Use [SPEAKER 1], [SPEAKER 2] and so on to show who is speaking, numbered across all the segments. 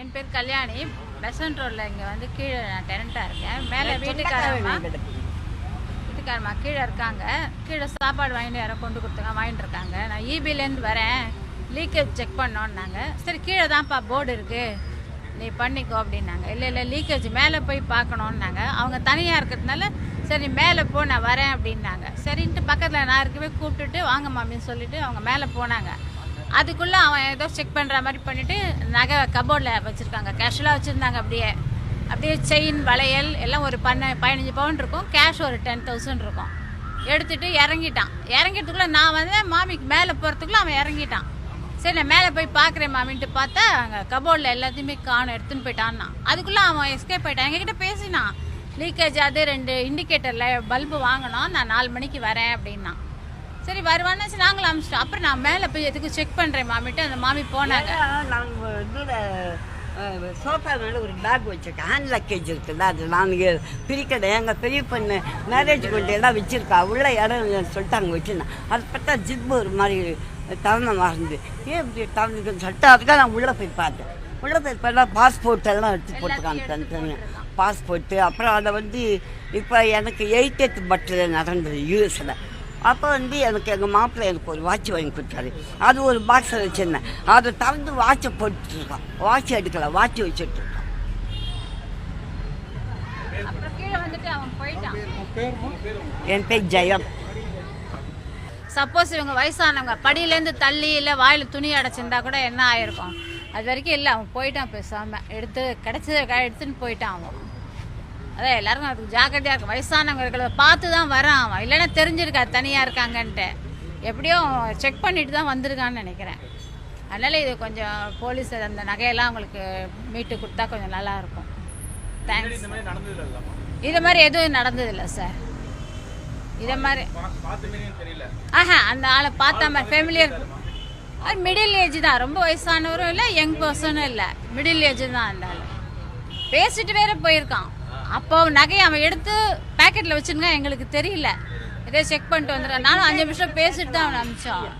[SPEAKER 1] என் பேர் கல்யாணி. பெசன்ட் ரோட்ல இங்கே வந்து கீழே நான் டெனண்ட்டாக இருக்கேன். மேலே வீட்டுக்காரம்மா. வீட்டுக்காரம்மா கீழே இருக்காங்க. கீழே சாப்பாடு வாங்கிட்டு யாரோ கொண்டு கொடுத்தாங்க வாங்கிட்டு இருக்காங்க. நான் இபிலேருந்து வரேன். லீக்கேஜ் செக் பண்ணோன்னாங்க. சரி கீழே தான்ப்பா போர்டு இருக்குது நீ பண்ணிக்கோ அப்படின்னாங்க. இல்லை இல்லை லீக்கேஜ் மேலே போய் பார்க்கணுன்னாங்க. அவங்க தனியாக இருக்கிறதுனால சரி மேலே போ நான் வரேன் அப்படின்னாங்க. சரின்ட்டு பக்கத்தில் நான் இருக்கவே கூப்பிட்டுட்டு வாங்க மாமின்னு சொல்லிட்டு அவங்க மேலே போனாங்க. அதுக்குள்ளே அவன் ஏதோ செக் பண்ணுற மாதிரி பண்ணிவிட்டு நகை கபோர்டில் வச்சுருக்காங்க. கேஷுவலாக வச்சுருந்தாங்க அப்படியே. அப்படியே செயின் வளையல் எல்லாம் ஒரு பன்ன பதினஞ்சு பவுன் இருக்கும். கேஷ் ஒரு டென் தௌசண்ட் இருக்கும். எடுத்துகிட்டு இறங்கிட்டான். இறங்கிட்டுக்குள்ளே நான் வந்து மாமிக்கு மேலே போகிறதுக்குள்ளே அவன் இறங்கிட்டான். சரி நான் மேலே போய் பார்க்குறேன் மாமின்ட்டு பார்த்தா அங்கே கபோர்டில் எல்லாத்தையுமே காணும் எடுத்துன்னு போயிட்டான்னா. அதுக்குள்ளே அவன் எஸ்கேப் போயிட்டான் எங்ககிட்ட பேசினான். லீக்கேஜ் அது ரெண்டு இண்டிகேட்டரில் பல்பு வாங்கினோம் நான் நாலு மணிக்கு வரேன் அப்படின்னா. சரி வருவான்னு நாங்களும் அமிச்சிட்டோம். அப்புறம் நான் மேலே போய் எதுக்கு செக் பண்ணுறேன் மாமிட்டு அந்த மாமி போனாங்க.
[SPEAKER 2] நாங்கள் இதில் சோஃபா மேலே ஒரு பேக் வச்சுருக்கேன். ஹேண்ட் லக்கேஜ் இருக்குல்ல அது நான் இங்கே பிரிக்கலை. எங்கள் பெரிய பொண்ணு மேரேஜ் கொண்டு எல்லாம் வச்சுருக்கா. உள்ள இடம் சொல்லிட்டாங்க வச்சுருந்தேன் அது பார்த்தா ஜிப்பு ஒரு மாதிரி தருணமாக இருந்து ஏன் இப்படி தருணுக்குன்னு சொல்லிட்டு அதுக்காக நான் உள்ளே போய் பார்த்தேன். உள்ளே போய் பார்த்தா பாஸ்போர்ட் எல்லாம் எடுத்து போட்டுருக்காங்க தனித்தனியாக பாஸ்போர்ட்டு அப்புறம் அதை வந்து இப்போ எனக்கு எயிட்டத் பர்த்டே நடந்தது யூஎஸில் அப்போ வந்து எனக்கு எங்கள் மாப்பிள்ளை எனக்கு ஒரு வாட்ச் வாங்கி கொடுத்தாரு. அது ஒரு பாக்ஸில் வச்சுருந்தேன். அதை திறந்து வாட்சை போட்டுருக்கான் வாட்ச் எடுக்கல வாட்ச் வச்சுட்டு இருக்கான்
[SPEAKER 1] அப்புறம் கீழே வந்துட்டு அவன் போயிட்டான்.
[SPEAKER 2] என் பேர் ஜெயம்.
[SPEAKER 1] சப்போஸ் இவங்க வயசானவங்க படியிலேருந்து தள்ளி இல்லை வாயில் துணி அடைச்சிருந்தா கூட என்ன ஆயிருக்கும்? அது வரைக்கும் இல்லை அவன் போயிட்டான் பேசாம. எடுத்து கிடைச்சத எடுத்துன்னு போயிட்டான் அவன். அதான் எல்லாரும் அதுக்கு ஜாக்கிரதையாக இருக்கும் வயசானவங்க இருக்கிறத பார்த்து தான் வரான் அவன். இல்லைன்னா தெரிஞ்சிருக்காது தனியாக இருக்காங்கன்ட்டு. எப்படியோ செக் பண்ணிட்டு தான் வந்திருக்கான்னு நினைக்கிறேன். அதனால் இது கொஞ்சம் போலீஸ் அந்த நகையெல்லாம் அவங்களுக்கு மீட்டு கொடுத்தா கொஞ்சம் நல்லா இருக்கும். தேங்க்ஸ் இது மாதிரி எதுவும் நடந்ததில்லை சார் இதை மாதிரி ஆஹா அந்த ஆளை பார்த்தா மாதிரி ஃபெமிலியர் அது மிடில் ஏஜ் தான். ரொம்ப வயசானவரும் இல்லை யங் பர்சனும் இல்லை. மிடில் ஏஜ் தான் அந்த ஆள். பேசிட்டு வேற போயிருக்கான். அப்போ நகையை அவன் எடுத்து பேக்கெட்டில் வச்சுருங்க எங்களுக்கு தெரியல. இதே செக் பண்ணிட்டு வந்துடுறேன் நானும் அஞ்சு நிமிஷம் பேசிட்டு தான் அவனை அனுப்பிச்சோம்.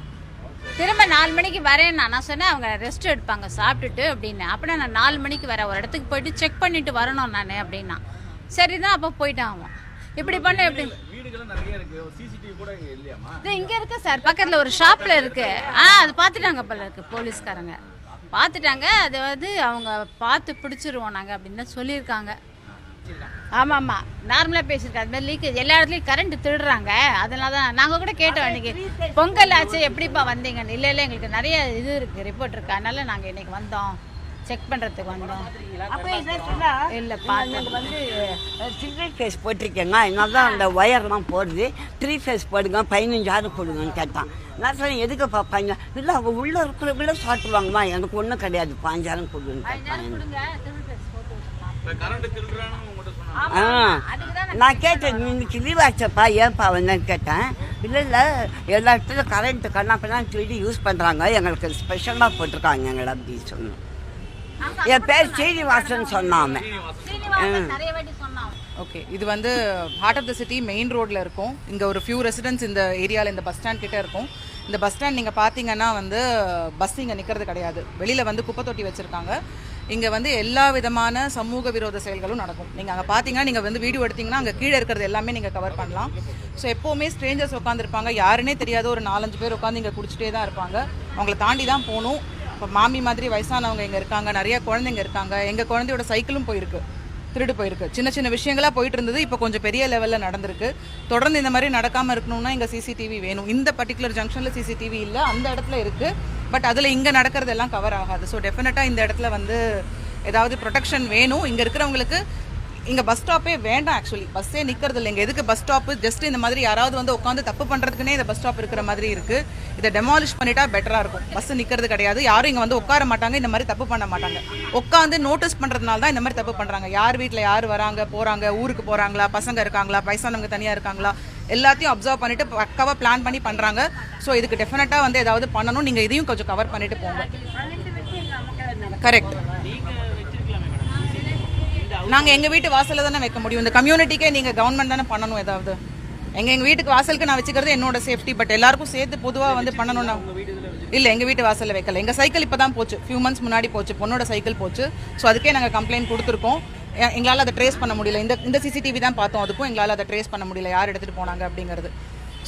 [SPEAKER 1] திரும்ப நாலு மணிக்கு வரேன் நான். சொன்னேன் அவங்க ரெஸ்ட் எடுப்பாங்க சாப்பிட்டுட்டு அப்படின்னு. அப்படின்னா நான் நாலு மணிக்கு வரேன். ஒரு இடத்துக்கு போயிட்டு செக் பண்ணிட்டு வரணும் நான் அப்படின்னா. சரிதான் அப்போ போயிட்டான் அவன். இப்படி பண்ண எப்படி?
[SPEAKER 3] வீடுகளும் நிறைய இருக்கு. சிசிடிவி கூட இங்க இல்லையாமா
[SPEAKER 1] இது இங்க இருக்கு சார் பக்கத்துல ஒரு ஷாப்ல இருக்கு. ஆ அது பார்த்துட்டாங்க போல இருக்கு போலீஸ்காரங்க. பார்த்துட்டாங்க. அது வந்து அவங்க பார்த்து பிடிச்சிருவோம் நாங்க அப்படின்னு சொல்லியிருக்காங்க. ஆமா ஆமா. நார்மலா பேசியிருக்காங்க அது மாதிரி லீக்கேஜ் எல்லா இடத்துலயும் கரண்ட் திருடுறாங்க. அதனால தான் நாங்க கூட கேட்டோம் இன்னைக்கு பொங்கல் ஆச்சு. எப்படிப்பா வந்தீங்கன்னு. இல்ல இல்ல எங்களுக்கு நிறைய இது இருக்கு ரிப்போர்ட் இருக்கு. அதனால நாங்க இன்னைக்கு வந்தோம். செக் பண்றதுக்கு வந்தோம்.
[SPEAKER 2] அப்போ என்ன சொன்னா
[SPEAKER 1] இல்ல பார்த்தேன்
[SPEAKER 2] எனக்கு வந்து சிங்கிள் ஃபேஸ் போட்டிருக்கேங்க. அதனால தான் அந்த ஒயர்லாம் போடுது. த்ரீ ஃபேஸ் போடுங்க பதினஞ்சாயிரம் கொடுங்கன்னு கேட்டான். நான் சொன்னேன் எதுக்கு பார்ப்பாங்க இல்லை அவங்க உள்ளே இருக்கிறவங்கள சாட்டுவாங்கம்மா எனக்கு ஒன்றும் கிடையாது. பாஞ்சாயிரம் கொடுன்னு கேட்டான். நான் கேட்டேன். இன்னைக்கு லீவ் ஆச்சப்பா ஏன்ப்பா வந்தேன்னு கேட்டேன். இல்லை இல்லை எல்லா இடத்துலையும் கரண்ட்டு கண்ணாப்பெல்லாம் சொல்லி யூஸ் பண்ணுறாங்க எங்களுக்கு ஸ்பெஷலாக போட்டிருக்காங்க எங்களை அப்படி சொன்னோம்
[SPEAKER 1] ஆமா,
[SPEAKER 2] என் பேர் சீனிவாசன் சொன்னான் அவன்.
[SPEAKER 1] சீனிவாசன் நிறைய வாட்டி சொன்னான்
[SPEAKER 4] ஓகே இது வந்து heart of the city main ரோட்ல இருக்கும். இங்க ஒரு ஃபியூ ரெசிடென்ட்ஸ் இந்த ஏரியாவில் இந்த பஸ் ஸ்டாண்ட் கிட்ட இருக்கும். இந்த பஸ் ஸ்டாண்ட் நீங்க பாத்தீங்கன்னா வந்து பஸ் இங்க நிக்கிறது கிடையாது. வெளியில வந்து குப்பை தொட்டி வச்சிருக்காங்க. இங்கே வந்து எல்லா விதமான சமூக விரோத செயல்களும் நடக்கும். நீங்கள் அங்கே பார்த்தீங்கன்னா நீங்கள் வந்து வீடியோ எடுத்தீங்கன்னா அங்கே கீழே இருக்கிறது எல்லாமே நீங்கள் கவர் பண்ணலாம். ஸோ எப்போவுமே ஸ்ட்ரேஞ்சர்ஸ் உட்காந்துருப்பாங்க யாருன்னே தெரியாத ஒரு நாலஞ்சு பேர் உட்காந்து இங்கே குடிச்சிட்டே தான் இருப்பாங்க. அவங்கள தாண்டி தான் போகணும். இப்போ மாமி மாதிரி வயசானவங்க இங்கே இருக்காங்க. நிறைய குழந்தைங்க இருக்காங்க. எங்கள் குழந்தையோட சைக்கிளும் போயிருக்கு. திருடு போயிருக்கு. சின்ன சின்ன விஷயங்களா போயிட்டு இருந்தது. இப்போ கொஞ்சம் பெரிய லெவலில் நடந்திருக்கு. தொடர்ந்து இந்த மாதிரி நடக்காமல் இருக்கணும்னா இங்கே சிசிடிவி வேணும். இந்த பர்டிகுலர் ஜங்ஷனில் சிசிடிவி இல்லை. அந்த இடத்துல இருக்குது பட் அதில் இங்கே நடக்கிறது எல்லாம் கவர் ஆகாது. ஸோ டெஃபினட்டாக இந்த இடத்துல வந்து ஏதாவது ப்ரொடெக்ஷன் வேணும். இங்கே இருக்கிறவங்களுக்கு இங்கே பஸ் ஸ்டாப்பே வேண்டாம் ஆக்சுவலி பஸ்ஸே நிற்கிறது இல்லை. இங்கே எதுக்கு பஸ் ஸ்டாப்பு ஜஸ்ட் இந்த மாதிரி யாராவது வந்து உட்காந்து தப்பு பண்ணுறதுக்குனே இந்த பஸ் ஸ்டாப் இருக்கிற மாதிரி இருக்குது இதை டெமாலிஷ் பண்ணிட்டா பெட்டராக இருக்கும். பஸ் நிற்கிறது கிடையாது. யாரும் இங்கே வந்து உட்கார மாட்டாங்க. இந்த மாதிரி தப்பு பண்ண மாட்டாங்க. உட்காந்து நோட்டீஸ் பண்ணுறதுனால தான் இந்த மாதிரி தப்பு பண்ணுறாங்க யார் வீட்டில் யார் வராங்க போகிறாங்க ஊருக்கு போகிறாங்களா பசங்க இருக்காங்களா வயசானவங்க தனியாக இருக்காங்களா எல்லாத்தையும் அப்சர்வ் பண்ணிட்டு பக்காவாக பிளான் பண்ணி பண்ணுறாங்க ஸோ இதுக்கு டெஃபினட்டாக வந்து ஏதாவது பண்ணணும். நீங்கள் இதையும் கொஞ்சம் கவர் பண்ணிட்டு போங்க. கரெக்ட் நாங்கள் எங்கள் வீட்டு வாசலில் தானே வைக்க முடியும். இந்த கம்யூனிட்டிக்கே நீங்கள் கவர்மெண்ட் தானே பண்ணணும் ஏதாவது. எங்கள் எங்கள் வீட்டுக்கு வாசலுக்கு நான் வச்சுக்கிறது என்னோட சேஃப்டி பட் எல்லாருக்கும் சேர்த்து பொதுவாக வந்து பண்ணணும்னா இல்லை எங்கள் வீட்டு வாசலில் வைக்கல. எங்கள் சைக்கிள் இப்போ தான் போச்சு. ஃபியூ மந்த்ஸ் முன்னாடி போச்சு. பொண்ணோட சைக்கிள் போச்சு. ஸோ அதுக்கே நாங்கள் கம்ப்ளைண்ட் கொடுத்துருக்கோம். எங்களால் அதை ட்ரேஸ் பண்ண முடியல. இந்த இந்த சிசிடிவி தான் பார்த்தோம். அதுக்கும் எங்களால் அதை ட்ரேஸ் பண்ண முடியல. யார் எடுத்துகிட்டு போனாங்க அப்படிங்கிறது.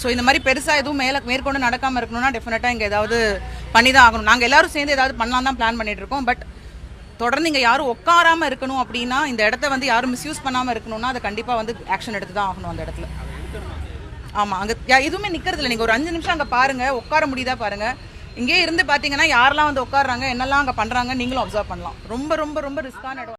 [SPEAKER 4] ஸோ இந்த மாதிரி பெருசாக எதுவும் மேலே மேற்கொண்டு நடக்காமல் இருக்கணும்னா டெஃபினட்டாக இங்கே ஏதாவது பண்ணி தான் ஆகணும். நாங்கள் எல்லாரும் சேர்ந்து ஏதாவது பண்ணலாம் தான் பிளான் பண்ணிட்டு இருக்கோம். பட் தொடர்ந்து இங்கே யாரும் உட்காராமல் இருக்கணும் அப்படின்னா இந்த இடத்த வந்து யாரும் மிஸ்யூஸ் பண்ணாமல் இருக்கணும்னா அதை கண்டிப்பாக வந்து ஆக்ஷன் எடுத்து தான் ஆகணும் அந்த இடத்துல. ஆமாம் அங்கே எதுவுமே நிற்கிறதில்ல நீங்கள் ஒரு அஞ்சு நிமிஷம் அங்கே பாருங்கள் உட்கார முடியுதா பாருங்கள் இங்கே இருந்து பார்த்தீங்கன்னா யாரெல்லாம் வந்து உட்காடுறாங்க என்னெல்லாம் அங்கே பண்ணுறாங்க நீங்களும் அப்சர்வ் பண்ணலாம். ரொம்ப ரொம்ப ரொம்ப ரிஸ்க்கான இடம்.